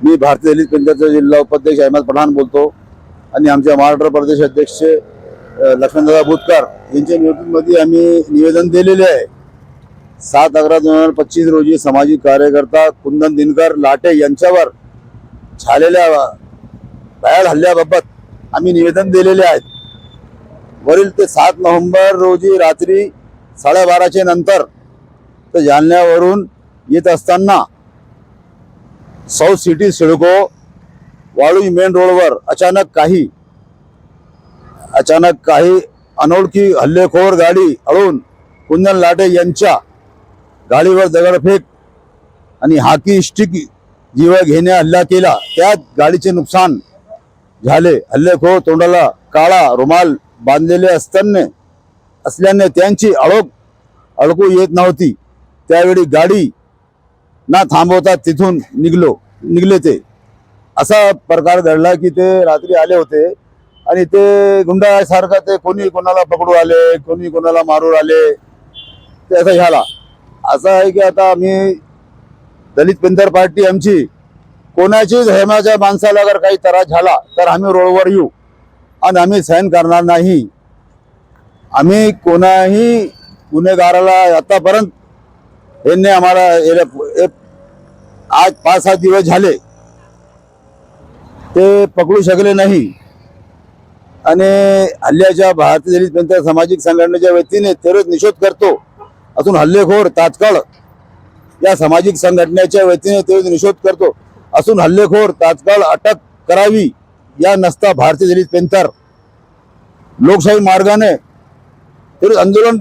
मी भारतीय दलित पंचायतचा जिल्हा उपाध्यक्ष अहमद पठाण बोलतो. आणि आमच्या महाराष्ट्र प्रदेश अध्यक्ष लक्ष्मणदादा बोतकर यांच्या नेतृत्वामध्ये आम्ही निवेदन दिलेले आहे. सात अकरा दोन हजार पच्चीस रोजी सामाजिक कार्यकर्ता कुंदन दिनकर लाटे यांच्यावर झालेल्या भयाल हल्ल्याबाबत आम्ही निवेदन दिलेले आहेत. वरील ते सात नोव्हेंबर रोजी रात्री साडेबाराचे नंतर तर जालन्यावरून येत असताना साऊथ सिटी सिडको वाळू मेन रोडवर अचानक काही अचानक काही अनोळखी हल्लेखोर गाडी अडून कुंदन लाटे यांच्या गाडीवर दगडफेक आणि हाकी स्टिक जीव घेण्या हल्ला केला त्यात गाडीचे नुकसान झाले हल्लेखोर तोंडाला काळा रुमाल बांधलेले असताना असल्याने त्यांची अळोख अडकू येत नव्हती त्यावेळी गाडी ना थांबवता तिथून निघलो निघले ते. असा प्रकार घडला की ते रात्री आले होते. आणि ते गुंडासारखा ते कोणी कोणाला पकडू आले कोणी कोणाला मारू आले ते असं झाला. असं आहे की आता आम्ही दलित पेंथर पार्टी आमची कोणाची धर्माच्या माणसाला अगर काही त्रास झाला तर आम्ही रोडवर येऊ आणि आम्ही सहन करणार नाही. आम्ही कोणाही गुन्हेगाराला आतापर्यंत यांनी आम्हाला आज पाच सात दिवस झाले ते पकडू शकले नाही. आणि हल्ल्याच्या भारतीय दलित पेंथर सामाजिक संघटनेच्या वतीने तेवढेच निषेध करतो. अजून हल्लेखोर तात्काळ या सामाजिक संघटनेच्या वतीने तेवढेच निषेध करतो. असून हल्लेखोर तात्काळ अटक करावी या नसता भारतीय दलित पेंथर. लोकशाही मार्गाने तरी आंदोलन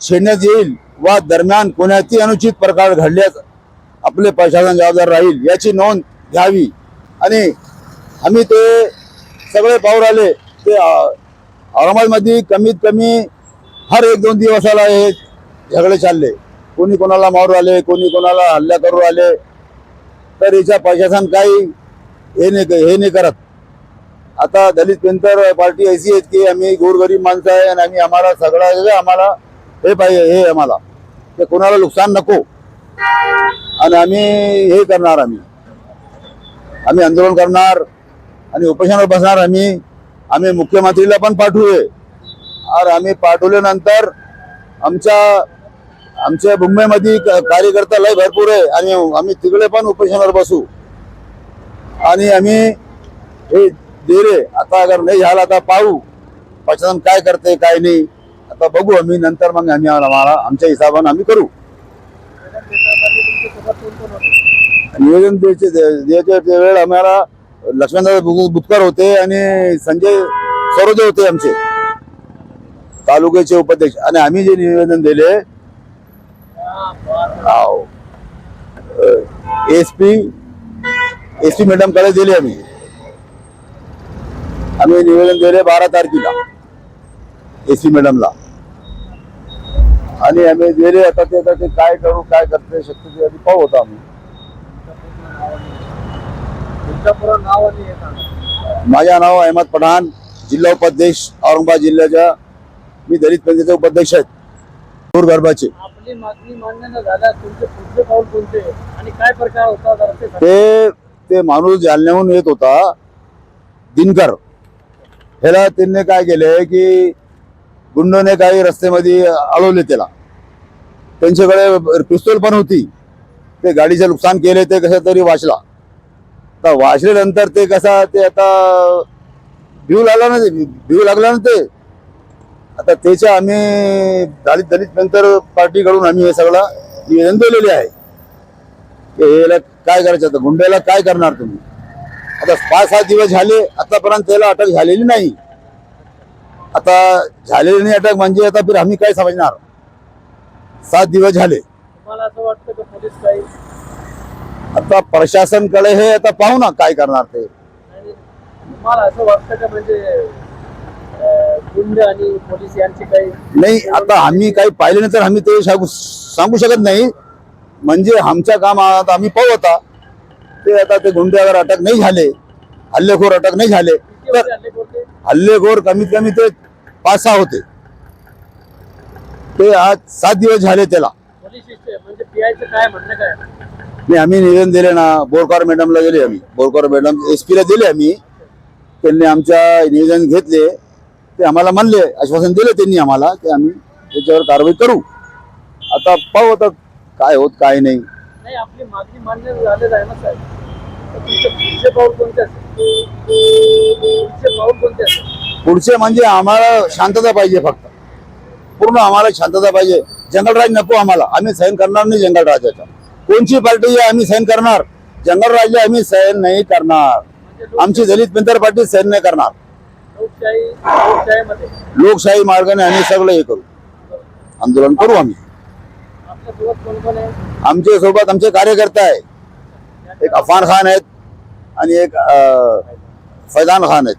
छेडण्यात येईल वा दरम्यान कोणत्याही अनुचित प्रकार घडल्यास आपले प्रशासन जबाबदार राहील याची नोंद घ्यावी. आणि आम्ही ते सगळे पाहून आले ते औरंगाबादमध्ये कमीत कमी हर एक दोन दिवसाला हे झगडे चालले. कोणी कोणाला मारू आले कोणी कोणाला हल्ला करू आले तर याच्या प्रशासन काही हे नाही हे नाही करत. आता दलित पेंथर पार्टी अशी आहेत की आम्ही गोरगरीब माणसं आहे आणि आम्ही आम्हाला सगळं आम्हाला हे पाहिजे हे आम्हाला. ते कोणाला नुकसान नको. आणि आम्ही हे करणार आम्ही. आम्ही आंदोलन करणार आणि उपोषणावर बसणार आम्ही. आम्ही मुख्यमंत्रीला पण पाठवूये. आणि आम्ही पाठवल्यानंतर आमच्या आमच्या मुंबईमध्ये क- कार्यकर्ता लय भरपूर आहे. आणि आम्ही तिकडे पण उपोषणावर बसू. आणि आम्ही हे दे रे आता अगर नाही झाला आता पाहू. प्रशासन काय करते काय नाही. आता बघू आम्ही. नंतर मग आम्ही आम्हाला आमच्या हिशोबानं आम्ही करू. निवेदन द्यायचे द्यायचे वेळ आम्हाला लक्ष्मणदादा बुतकर होते आणि संजय सरोदे होते आमचे. तालुक्याचे उपाध्यक्ष. आणि आम्ही जे निवेदन दिले एस पी एस पी मॅडमकडे दिले आम्ही. आम्ही निवेदन दिले बारा तारखेला एस पी मॅडमला. आणि आम्ही दिले आता ते आता ते काय करू काय करते शक्य ते आधी पाहू होता आम्ही. नाव आणि हे सांगा. माझे नाव अहमद पठाण जिल्हा उपाध्यक्ष औरंगाबाद जिल्ह्याच्या मी दलित पंचायतचे उपाध्यक्ष आहेत. दूर गर्भाचे. ते ते माणूस जालन्याहून येत होता. दिनकर. ह्याला त्यांनी काय केले की गुंडने काही रस्त्यामध्ये अडवले त्याला. त्यांच्याकडे पिस्तूल पण होती. ते गाडीचे नुकसान केले ते कसं तरी वाचला. तर वाचल्यानंतर ते कसा ते आता भिऊ लागला ना ते भिऊ लागला ना ते. आता त्याच्या आम्ही दलित दलित नंतर पार्टीकडून आम्ही हे सगळं निवेदन दिलेले आहे. की याला काय करायचं आता? गुंड्याला काय करणार तुम्ही? आता पाच सात दिवस झाले आतापर्यंत त्याला अटक झालेली नाही. आता झालेली नाही अटक म्हणजे आता फिर आम्ही काय समजणार? सात दिवस झाले. तुम्हाला असं वाटतं की पोलीस काही आता प्रशासनकडे हे आता पाहू ना काय करणार ते. आणि असं वाटतं का म्हणजे अं, गुंड आणि पोलीस यांची काही नाही आता आम्ही काही पाहिले नाही तर आम्ही ते सांगू सांगू शकत नाही. म्हणजे आमच्या काम आता आम्ही पाहू आता. ते आता ते गुंड्यावर अटक नाही झाले. हल्लेखोर अटक नाही झाले. किती तर हल्ले? हल्लेखोर कमीत कमी ते पाच सहा होते. ते आज सात दिवस झाले त्याला. म्हणजे नाही आम्ही निवेदन दिले ना बोरकर मॅडमला दिले आम्ही. बोरकर मॅडम एस पीला दिले आम्ही. त्यांनी आमच्या निवेदन घेतले. ते आम्हाला म्हणले आश्वासन दिले त्यांनी आम्हाला की आम्ही त्याच्यावर कारवाई करू. आता पाहू आता काय होत काय नाही. नाही आपली मागणी मान्य झालेलं आहे ना साहेब. तर तुमचे पुढचे पाऊल कोणते असेल? पुढचे पाऊल कोणते असेल? पुढचे म्हणजे आम्हाला शांतता पाहिजे फक्त. पूर्ण आम्हाला शांतता पाहिजे. जंगलराज नको आम्हाला. आम्ही सहन करणार नाही जंगलराजाचा कोणची पार्टी आहे आम्ही सहन करणार. जंगलराज आम्ही सहन नाही करणार. आमची दलित पेंटर पार्टी सहन नाही करणार. लोकशाही मार्गाने आम्ही सगळं हे करू. आंदोलन करू आम्ही. आमच्यासोबत आमचे कार्यकर्ते आहे एक अफान खान आहेत आणि एक फैजान खान आहेत.